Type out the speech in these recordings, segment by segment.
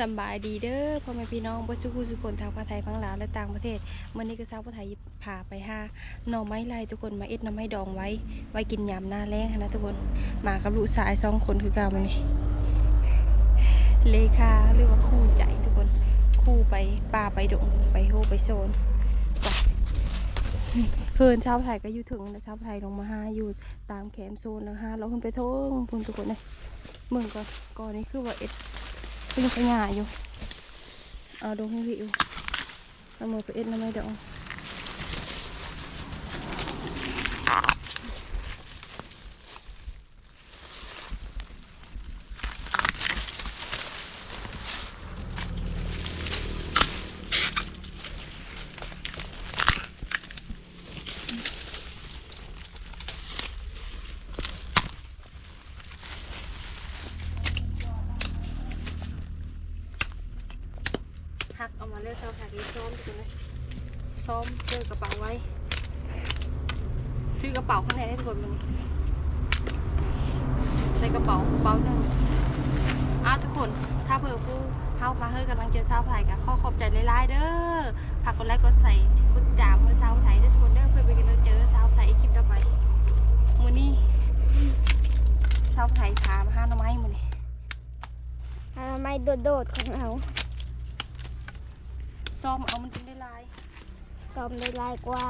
สบายดีเด้อพ่อแม่พี่น้องบ่สุขุสุคนทางภาคไทยพังลาวและต่างประเทศมื้อนี้ก็สาวภาคไทยพาไปหาหน่อไม้ไล่ทุกคนมาเอ็ดหน่อไม้ดองไว้ ไว้กินยามหน้าแล้งนะทุกคนมากับลูกสายสองคนคือเก่ามื้อนี้เลขาหรือว่าคู่ใจทุกคนคู่ไปป่าไปดงไปโฮไปโซนเพื่อนชาวไทยก็อยู่ถึงนะชาวไทยลงมาหาอยู่ตามแคมโซนแล้วฮะเราขึ้นไปทงพุ่นทุกคนเลยเมืองก่อนก่อนนี้คือว่าเอ็ด เป็นขยะอยู่ เอาดงให้วิวเอามือไปเอ็ดน้ำไม่ดองหักเอามาเลือกเสาแถวนี้ซ้อมทุกคนเลยซ้อมเสื้อ กระเป๋าไว้ ซื้อกระเป๋าข้างในได้ทุกคนมันนี้ในกระเป๋ากระเป๋าหนึ่งอ้าวทุกคน ถ้าเผื่อผู้เข้ามาเฮ้ยกำลังเจอสาวไทยกับข้อขอบใจหลายๆเด้อฝากกดไลค์กดใส่กดจามเมื่อสาวไทยเด้อทุกคนเด้อเพื่อไปกันเจอสาวไทยคลิปต่อไปมือนี้สาวไทยพามาหาหน่อไม้มือนี้ทำไม้โดดๆของเราซ้อมเอามันจึงได้ลาย ตอมได้ลายกว่า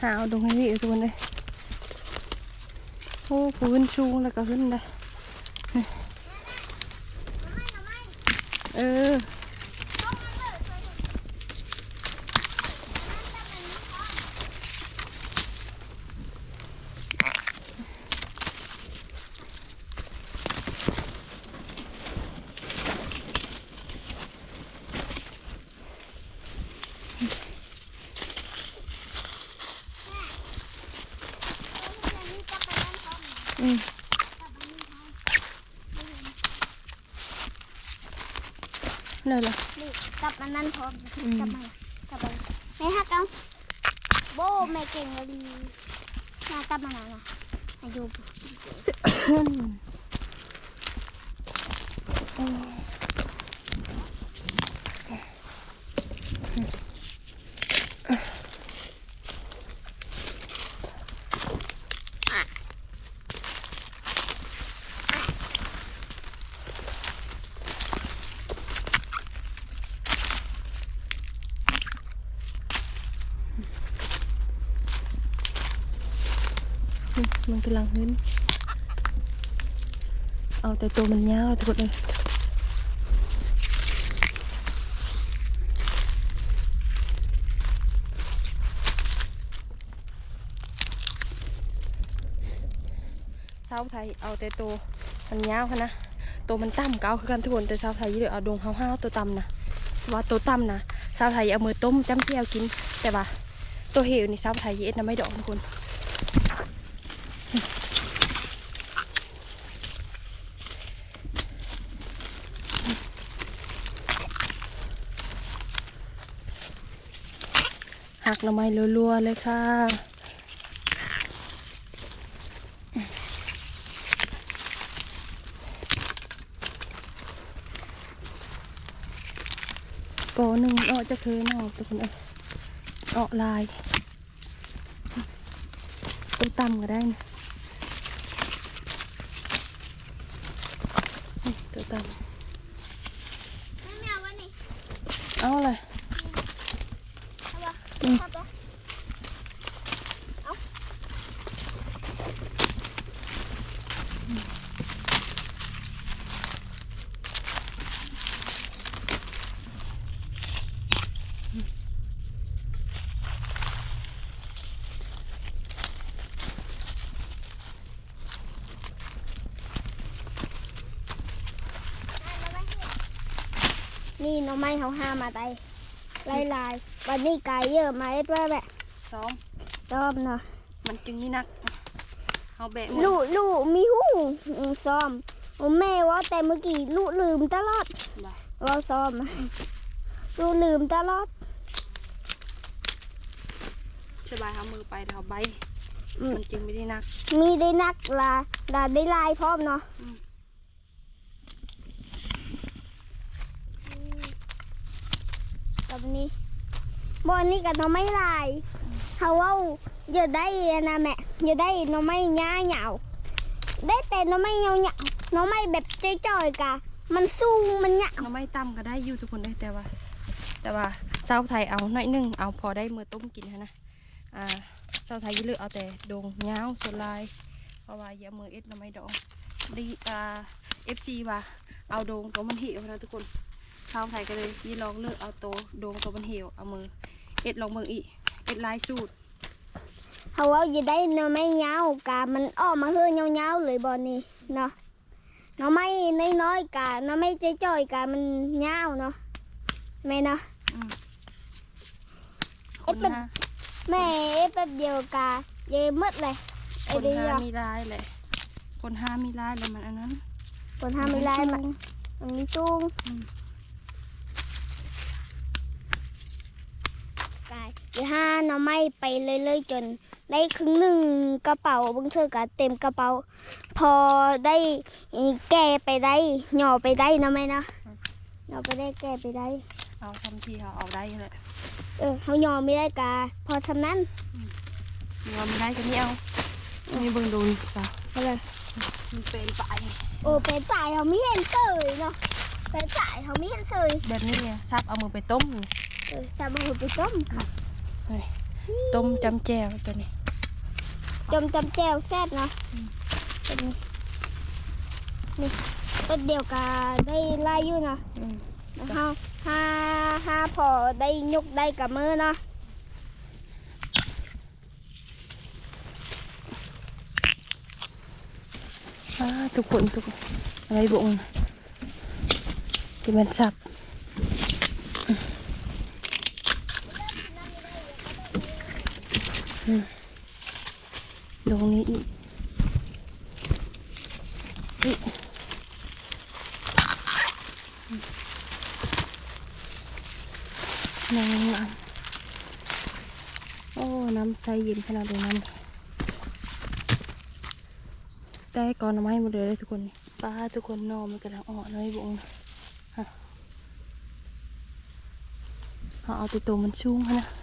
หาเอาดงให้พี่ตัวเลยโอ้พื้นชูงแล้วก็ขึ้นได้เอออืมเลยล่ะ นี่กลับมา นั้นพร้อมจับมากลับมาไม่ฮักเอาโบแม่เก่งเลยมากลับมาหน่อยนะอายุ มัน กำลังขึ้นเอาแต่ตัวมันยาวทุกคนเลยสาวไทยเอาแต่ตัวมันยาวค่ะนะตัวมันต่ำก็เอาคือกันทุกคนแต่สาวไทยเลือเอาดวงห้าวๆตัวต่ำนะว่าตัวต่ำนะสาวไทยเอามือต้มจ้ำเจียวกินแต่ว่าตัวเหวนี่สาวไทยเย็ดนะไม่ดอกทุกคน หักหน่อไม้รัวๆเลยค่ะกอหนึ่งออกจะเคยนอกตัวคนเอ้ยออกลายตัวต่ำก็ได้นะนี่ ตัวต่ไม่เอาวะนี่ำเอาเลยเอาวะอืม เอาวะเอา นี่หน้องไม้เขาห้ามาไตลายลายๆวันนี้ไก่เยอะมาเอ็ดว่าแบบซ้อมชอบเนาะมันจึงนี่นักเอาแบะหมดลูกลูกมีหูอืมซ้อมโอ้แม่ว่าแต่เมื่อกี้ลูกลืมตลอดบ่ะว่าซ้อมลูกลืมตลอดสบายเอามือไปเดี๋ยวเอาใบอืมมันจึงไม่ได้หนัก มีได้นักลาลาได้ลายพร้อมเนาะอืม บนี้บอนนี้กับน้องไม่ลายเขาว่าอย่าได้นะแม่อย่าได้น้องไม่ย่าเหยาได้แต่น้องไม่เหยาเหยาน้องไม่แบบจ่อยๆกะมันสู้มันเหยาวเราไม่ตั้มก็ได้อยู่ทุกคนเลยแต่ว่า แต่ว่าเสาไทยเอาหน่อยนึงเอาพอได้มือต้มกินนะอ่าสาไทยเลือกเอาแต่ดงเงาสลายเพราะว่าอย่ามือเอ็ดเราไม่ดองดีอ่าเอฟซีว่าเอาโดงตัวมันเหี่ยวนะทุกคน ชาวไทยก็เลยยี่ลองเลือกเอาตัวโดงตัวมันเหี่ยวเอามือ เอ็ดลองมืออีกเอ็ดลายสูตรเขาว่าอย่าได้น้องไม่เหยาวกะมันออกมาเฮือเหยาวๆเลยบอนนี้เนาะน้องไม่น้อยๆกะน้องไม่จ่อยๆกะมันเหยาวเนาะแม่เนาะอืมคเอ็ดนเป็นห้าแม่เอ็ดแป๊บเดียวกะเยอะมืดเลยคไอ้นเดีห้ายวมีลายแหละคนห้ามีลายเลยมันอันนั้นคนทำไม่ได้มันมันจุ้ง อืมกายเดี๋ยวห้าหน้ำไม้ไปเรื่อยๆจน ได้ครึ่งหนึ่งกระเป๋าบางเธอก็เต็มกระเป๋า พอได้แก่ไปได้หย่อไปได้นะแม่นะหย่อไปได้แก่ไปได้ เอาทำทีเขาเอาได้แหละเออเขาหย่อไม่ได้กาพอสำนั้นยอมไม่ได้ก็นี่เอานี่เบิ่งดูนี่จ้ะอะไรมันเป็นปลายโอ้เป็นจ่ายเขาไม่เห็นเสยเนาะเป็นจ่ายเขาไม่เห็นเสยแบบนี้เนี่ยซับเอามือไปต้มนี่เออสาบูไปต้มค่ะ เฮ้ยต้มจำแจวตัวนี้จมจำแจวแซ่บเนาะเป็นนี่นี่ต้นเดียวกาได้ไล่อยู่เนาะอืมเฮาห้าห้าพอได้ยกได้กับมือเนาะอ่าทุกคนทุกคนอะไรบุ้งจะเป็นซับอืม ตรงนี้อีกน้ำน้โอ้ น้ำใสเย็นขนาดเลยน้ำแต่ก่อนเอามาให้หมดเลยทุกคนป้าทุกคนนอนมันกำลังอ่อน้อยบงฮะเอาเอาตัวโตวมันชุ่งหั่นนะ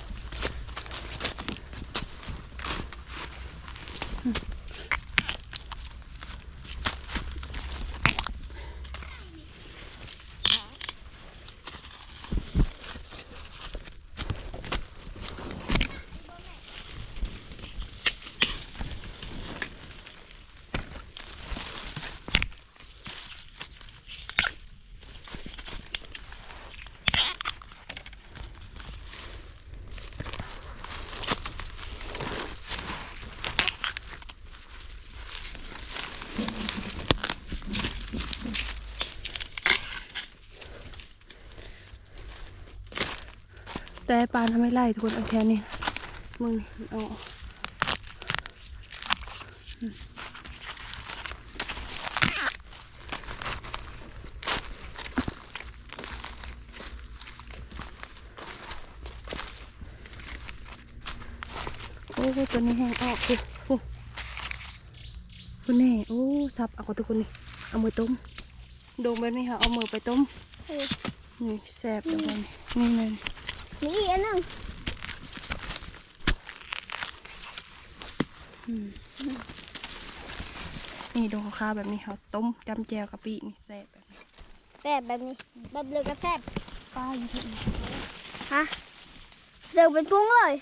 แต่ปานทำไม่ไล่ทุกคนเอาแค่นี้มึงนี่มันเอาอืมโอ้ยตัวนี้แห้งออกโอ้โหคุณแน่โอ้ซับเอากับทุกคนนี่เอามือต้มโดมแบบนี้ค่ะเอามือไปต้มเออนี่แสบทุกคนนี่นี่ มีอีกอันหนึงอืมนี่ดงข้าวแบบนี้เขาต้มจำแจวกะปินี่แซ่บแบบนี้แซ่บแบบนี้แบบเลือก็แซ่บป้าอยู่ที่อื่นฮะเลือกเป็นพุ้งเลย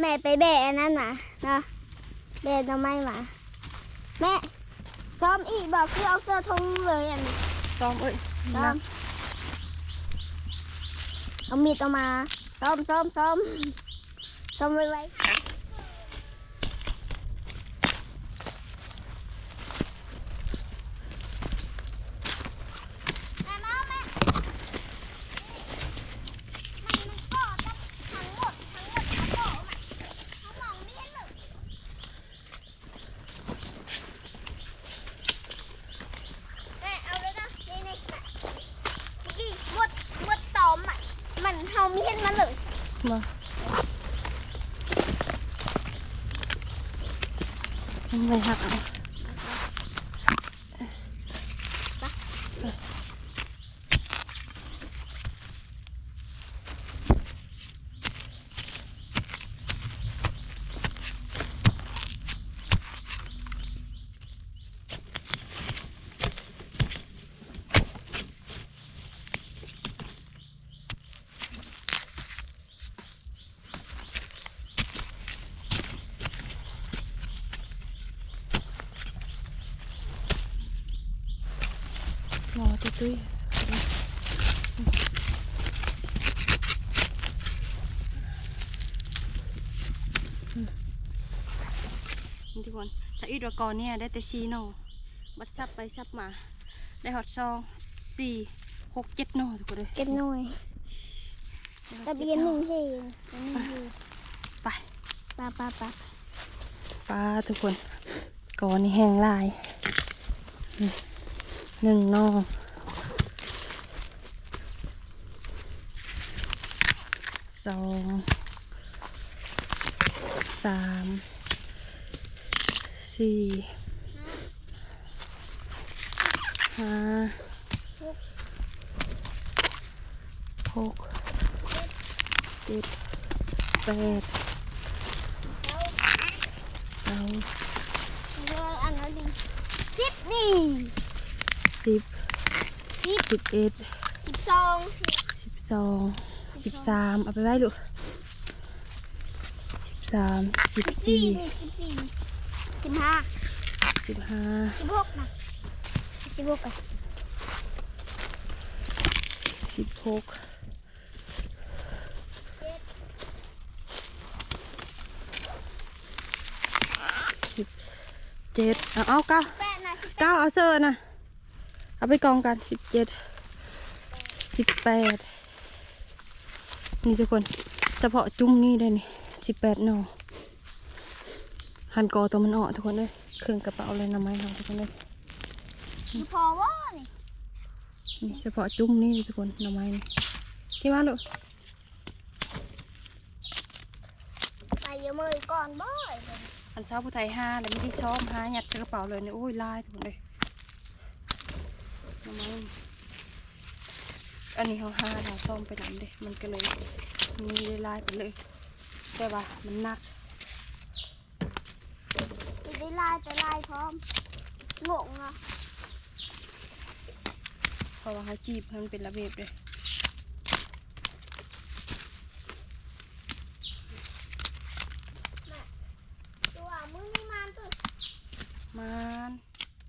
แม่ไปแบะอันนั้นนะเนาะแบะทำไมมาแม่ซ้อมอีกบอกคือเอาเสื้อทงเลยอันนี้ซ้อมเอ้ยซ้อม เอามีดออกมาซ้อมซ้อมซ้อมซ้อมไว้ไว้แม่มาแม่มันมันก่อจะทั้งหมดทั้งหมดเอาโปะมาเอาหมองนี่ให้เลยามีเห็นมาเลย มาไม่หักเอาหมอ ตุ้ยตุ้ยนี่ทุกคนถ้าอีดวากรเนี่ยได้แต่ชีโนบัดซับไปซับมา ได้ฮอตซองสี่หกเจ็ดโนทุกคนเลยเก็บหน่อยได้ฮอตะดเบีจ็ยดนโหนึ่งเฮงหนึ่งเฮงไปปลาปลาปลาปลาทุกคนก่อนนี่แห้งลายอืมหนึ่งนอง สองสามสี่ห้าหกเจ็ดแปดเก้าเรืออันนั้นดิสิบนี่สิบสิบเอ็ดสิบสองสิบสอง สิบสามเอาไปไว้ลูกสิบสามสิบสิบสี่สี่นี่สิบสี่สิบห้าสิบห้าสิบหกนะสิบหกอะสิบหกเจ็ดสิบเจ็ดเอาเอาเก้าแปดนะสิบเก้าเอาเซอร์นะเอาไปกองกันสิบเจ็ดสิบแปด นี่ทุกคนเฉพาะจุ้มนี่ได้นี่สิบแปดหนอหันกอตัวมันออกทุกคนเลยเครื่องกระเป๋าเลยนำไม้เราทุกคนเลยสิบพอวะนี่นี่เฉพาะจุ้มนี่ทุกคนหน่อไม้นี่ที่มาลูกไปเยอะมือก่อนบ่อยอันเช้าผู้ไทยห้าแล้วไม่ได้ซ้อมห้ายัดใส่กระเป๋าเลยเนี่ยโอ้ยลายทุกคนเลยหน่อไม้นี่ อันนี้เขาห้าเราซ้อมไปนำเด้มันก็เลยมีได้ลายไปเลย แต่ว่ามันหนักจะได้ลายแต่ลายพร้อมงงอะเพราะว่าเขาจีบให้มันเป็นระเบียบเลย ตัวมือนี่มันตัว มัน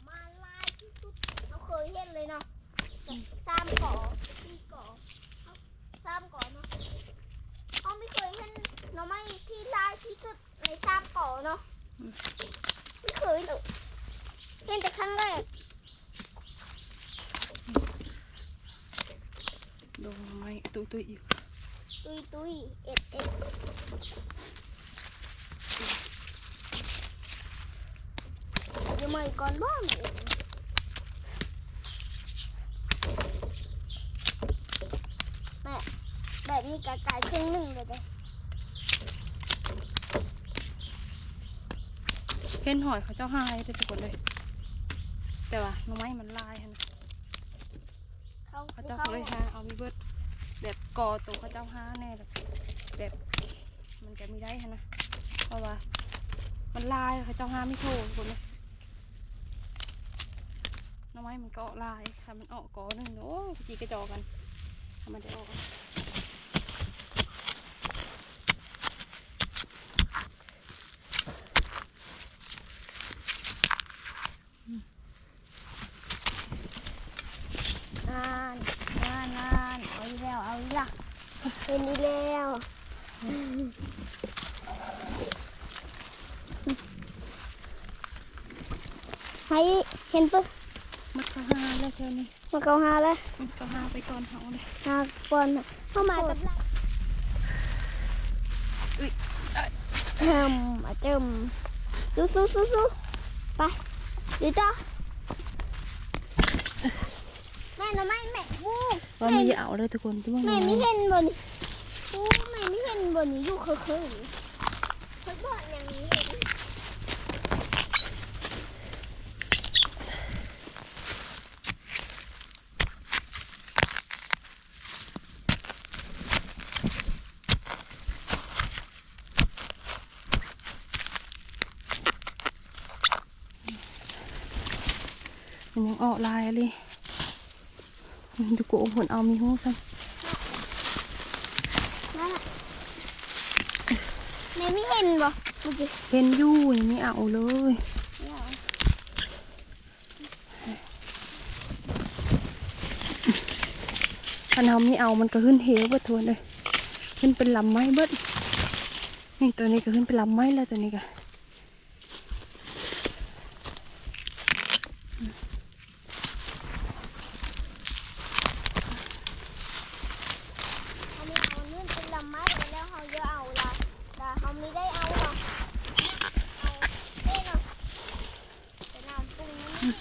มันลายที่สุดเราเคยเห็นเลยเนาะสามเกาะสี่เกาะเอาสามเกาะเนาะเขาไม่เคยเห็นหน่อไม้ที่ลายที่สุดในสาม เกาะเนาะไม่เคยเลยเห็นแต่ครั้งแรกโดนหน่อไม้ตุยตุยอีกตุยตุยเอ็ดเอ็ดเดี๋ยวมาอีกก่อนบ้างแม่แบบนี้กะไก่ครึ่งหนึ่งเลยเด้ เห็นหอยเขาเจ้าหายเลยทุกคนเลย แต่ว่าหน่อไม้มันลายหั่นนะเขาเขาเจ้าเขาเขาเลยหาเอามีเบิดแบบกอตัวเขาเจ้าห้าแน่แบบแบบมันจะมีได้ฮะนะเพราะว่า มันลายเขาเจ้าห้าไม่โทษคนเลยหน้ำไม้มันก็ลายถ้ามันออกกอหนึ่งโอ้ยจีกระจอกกันถ้ามันจะออก นานนานนานเอาอีกแล้วเอาอีกละเห็นอีกแล้วให้ เห็นปะมันก็ห้าแล้วแค่นี้มาเขาหาแล้วมันก็ห้าไปก่อนเขาเลยหาก่อนน่ะเข้ามากับเราอุ้ยเอ้ยเจิมมาเจิมสู้สู้สู้สู้ไปดูจ้าแม่หน่อไม้แม่วูว่ามีเอาเลยทุกคนที่มึงแม่ไม่เห็นบนโอ้ไม่ไม่เห็นบนนี้อยู่เคยเคยเคยบอกอย่างนี้เห็น มันยัง ออกลายเลยดูโกงผลเอามีหูซ้นั่นแหละแม่ไม่เห็นบ่เมื่อกี้ำเป็นอยู่ยังไม่เอาเลยไม่เอาถ้าเราไม่เอามันก็ขึ้นเหวเบิดทวนเลย ขึ้นเป็นลำไม้เบิดนี่ตัวนี้ก็ขึ้นเป็นลำไม้แล้วตัวนี้ก็ เขาไม่เอาเนื่นเป็นลำไม้ไปแล้วเขาเยอะเอาละแต่เขาไม่ได้เอาหรอกเอาเด้เนาะแต่น้ำปรุงนี่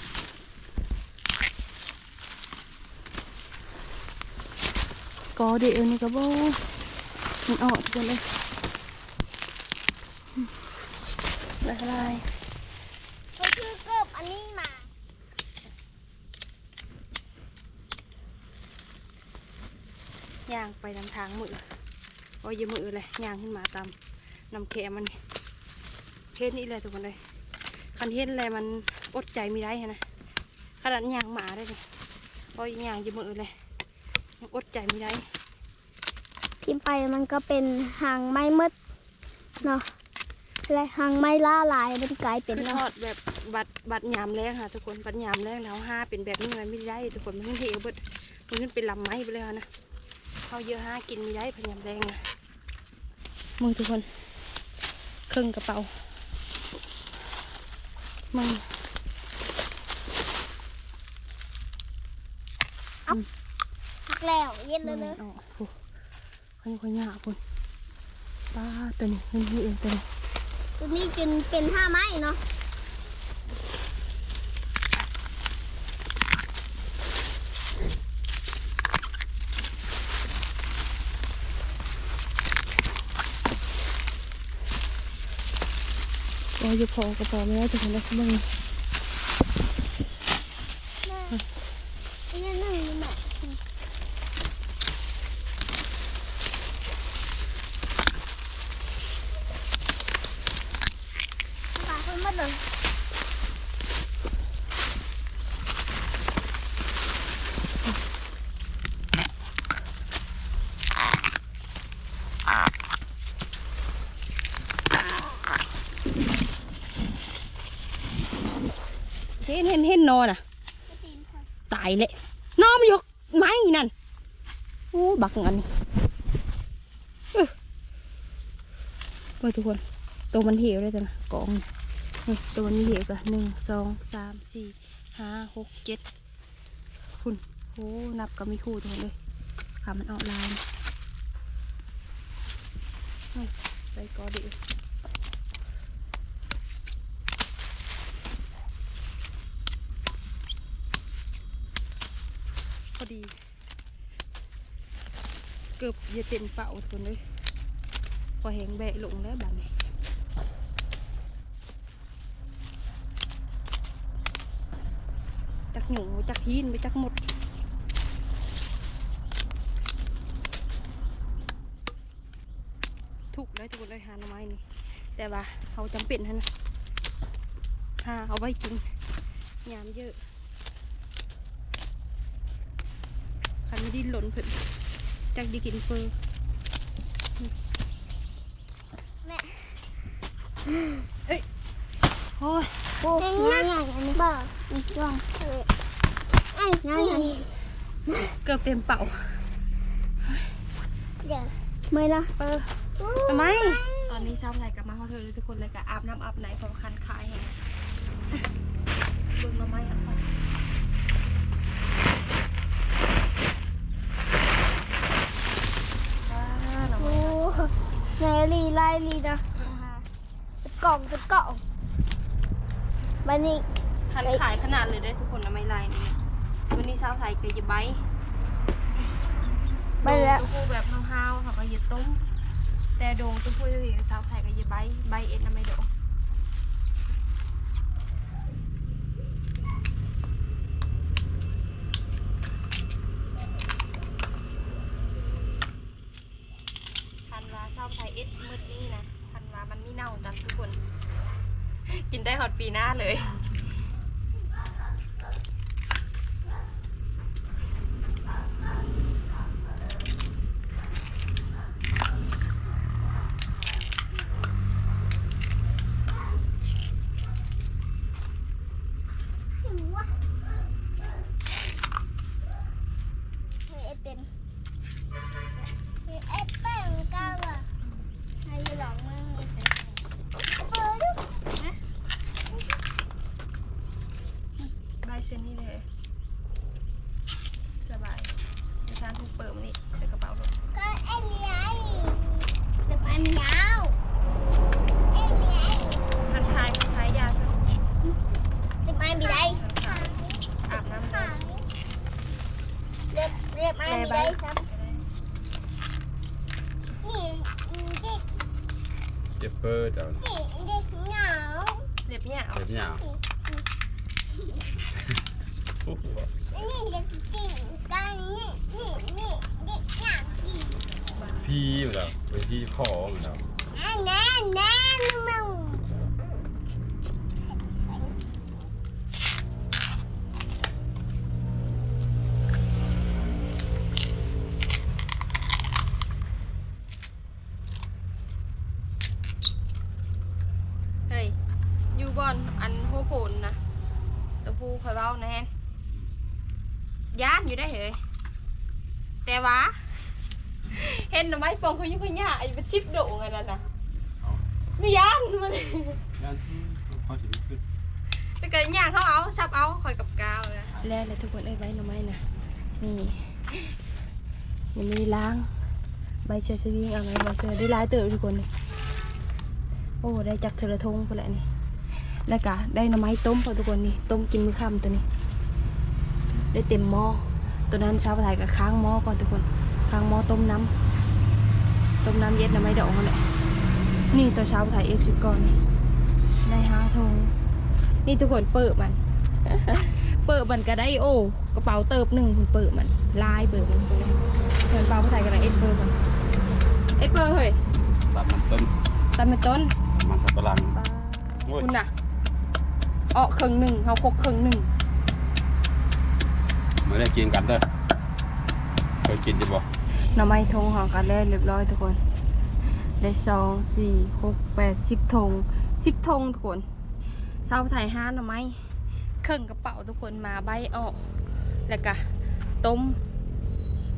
กอเดี๋ยวนี้ก็บ่มันออกทุกคนเลยอืมละลายเขาชื่อเกิบอันนี้มาย่างไปนำทางมือโอ้ยอยามือเลยย่างขึ้นมาตามนำแขมันนี่เทศนี่เลยทุกคนเลยคันเทศอะไรมันอดใจไม่ได้หั้นนะขนาดย่างหมาได้เลยโอ้ยย่างอยามือเลยยัง อดใจไม่ได้พิมพ์ไปมันก็เป็นหางไม้มืดเนาะและหางไม้ล่าลายมันกลายเป็นคือทเนาะอดแบบบัดบัดยามแรงค่ะทุกคนบัดยามแรงแล้วห้าเป็นแบบนี้มันไม่ได้ทุกคนมันขึ้นเทวเบิดมันขึ้นเป็นลำไม้ไปเลยค่ะนะเขาเยอะห้ากินไม่ได้พยายามแรงนะมึงทุกคนครึ่งกระเป๋ามึงหัก แล้วเย็นเลยเลยอ๋อโอ้เขาอยู่นยากคนป้าตัวนี้เงินนี่เองตัวนี้ตัวนี้จนเป็นห้าไม้เนาะโอ้ยพอกระเป๋าไม่ได้ทุกคนเลยมึงไอ้ยันนั่งนี่แม่ปลาคนมาเลย เห็นเห็นเห็นนอนอะ ตีนคน ตาย เลยนอมยกไม้นั่นโอ้บักอันนี้เอ้อเว้ยทุกคนตัวมันเหี่ยวเลยจ้ะนะกองนี่ตัวมันเหี่ยวกันหนึ่งสองสามสี่ห้าหกเจ็ดคุณโอ้นับก็มีคู่ทุกคนเลยขามันออกลายนี่ใส่กอดี ดี เกือบจะเต็มเป่าทุนเลยพอแหงแบะลงแล้วบัดนี้จักหนูจักฮีนไปจักหมดถูกเลยทุกคนเลยหาหน่อไม้นี่แต่ว่าเขาจำเป็นฮะนะหาเอาไว้กินยามเยอะ คันไม่ดิ้นหล่นเพิ่นจักไดีกินเฟอร์แม่โอ้ยโอ้ยง่ายๆอันนี้บ่อีกช่วงไอ้ง่ายเกือบเต็มเป่าๆเดี๋ยวไม่ละเออทำไมตอนนี้เช้าไหลกลับมาเขาเธอเลยทุกคนเลยกับอาบน้ำอาบไหนเพอคันคายแห้งเบิ่งมาไหมอะก่อนว้าหน่อ โอ้ ไม้ ไง ลีไล่ลีนะเป็นกล่องเป็นกล่องบันนี้คันขายขนาดเลยได้ทุกคนนะไม่ลายนี่วันนี้เช้าไทยเกยบใบไปแล้วโดงตัวผู้แบบห้าวๆเขาก็เย็ดต้มแต่โดงตัวผู้จะเห็นสาวไทยก็เย็ดใบใบเอ็ดนะไม่โดงทันว่าสาวไทยเอ็ดมืดนี่นะทันว่ามันไม่เน่าจ้ะทุกคน กินได้หอดปีหน้าเลย หิวอะเฮ้ยไอเป็นเฮ้ยไอเป็นก้าวอะใช่หรอกมึงมีแต่เปิดดูนะ ใบเส้นนี่เลยสบายดิฉันถูกเปิดมันนี่ใส่กระเป๋ารถ ก็ไอ้เมียเดี๋ยวมันยาวไอ้เมีย ทันทายทันทายยาซะ เดี๋ยวมันไม่ได้ อาบน้ำเลย เรียบเรียบมันไม่ได้ครับนี่นี่ เจ็บเปอร์เจ้า นี่นี่เหงา เรียบเนี่ยเอา เจ็บยาวโอ้โห นี่ เด็กกินกันนี่นี่นี่เด็กหนักกินพี่เหมือนเราไปที่คอเหมือนเราแน่แน่แน่มึ ห็นหน่งเขายุ่งยาไอ้เป็นชิปโด่งนนั้นน่ะไม่ย่านมันยานเขาถึงขึ้นแต่เกิดยางเขาเอาซับเอาคอยกับกาวเลยแล้วเลยทุกคนเอ้ใบหน่อไม้นะนี่ยังไม่ล้างใบเชอร์สวิงเอาไงใบเชอร์ได้หลายเติบทุกคนเลยโอ้ได้จากเทระทงไปแหละนี่แล้วก็ได้หน่อไม้ต้มพอทุกคนนี่ต้มกินมื้อค่ำตัวนี้ ได้เต็มหม้อตัวนั้นชาวไทยก็ค้างหม้อก่อนทุกคนค้างหม้อต้มน้ำ ต้มน้ำเย็นหน่อไม้ดอกนั่นแหละนี่ตัวชาวไทยเอ็กซ์ชุดก่อนนี่ได้ห้าทงนี่ทุกคนเปิดมัน เปิดมันก็ได้โอ้กระเป๋าเติบหนึ่งคุณเปิดมันลายเปิดมันคุณเงินเปล่าผู้ชายกันนะเอ็ดเปิดมันเอ็ดเปิดเฮ้ยตัดมันต้นตัดเป็นต้นมันสับปะหลังโอ้ยคุณน่ะออกครึ่งหนึ่งเขาคกครึ่งหนึ่งไม่ได้กินกันเด้อเคยกินจะบอก หน่อไม้ทงหอกันแล้วเรียบร้อยทุกคน ได้สองสี่หกแปดสิบทงสิบทงทุกคนเช้าไทยห้าหน่อไม้เครื่องกระเป๋าทุกคนมาใบออกแล้วก็ต้ม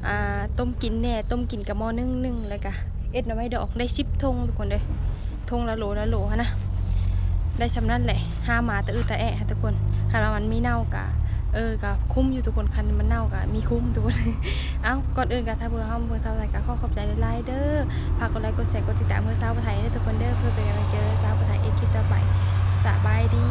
อ่าต้มกินแน่ต้มกินกับหม้อนึ่งนึ่งแล้วก็เอ็ดหน่อไม้ดอกได้สิบทงทุกคนเลยทงละโหลละโหลฮะนะได้สำนั่นแหละห้าหมาตะอือตะแอะทุกคนคันว่ามันไม่เน่ากะ เออกะคุ้มอยู่ทุกคนคันมันเน่ากะมีคุ้มทุกคนเอ้าก่อนอื่นกะถ้าเพื่อห้องเพื่อสาวไทยกะขอขอบใจไลน์เด้อฝากกดไลค์กดแชร์กดติดตามเพื่อสาวไทยเด้อทุกคนเด้อเพื่อเป็นกำลังใจอสาวไทยเอ็กซ์คิดต่อไปสบายดี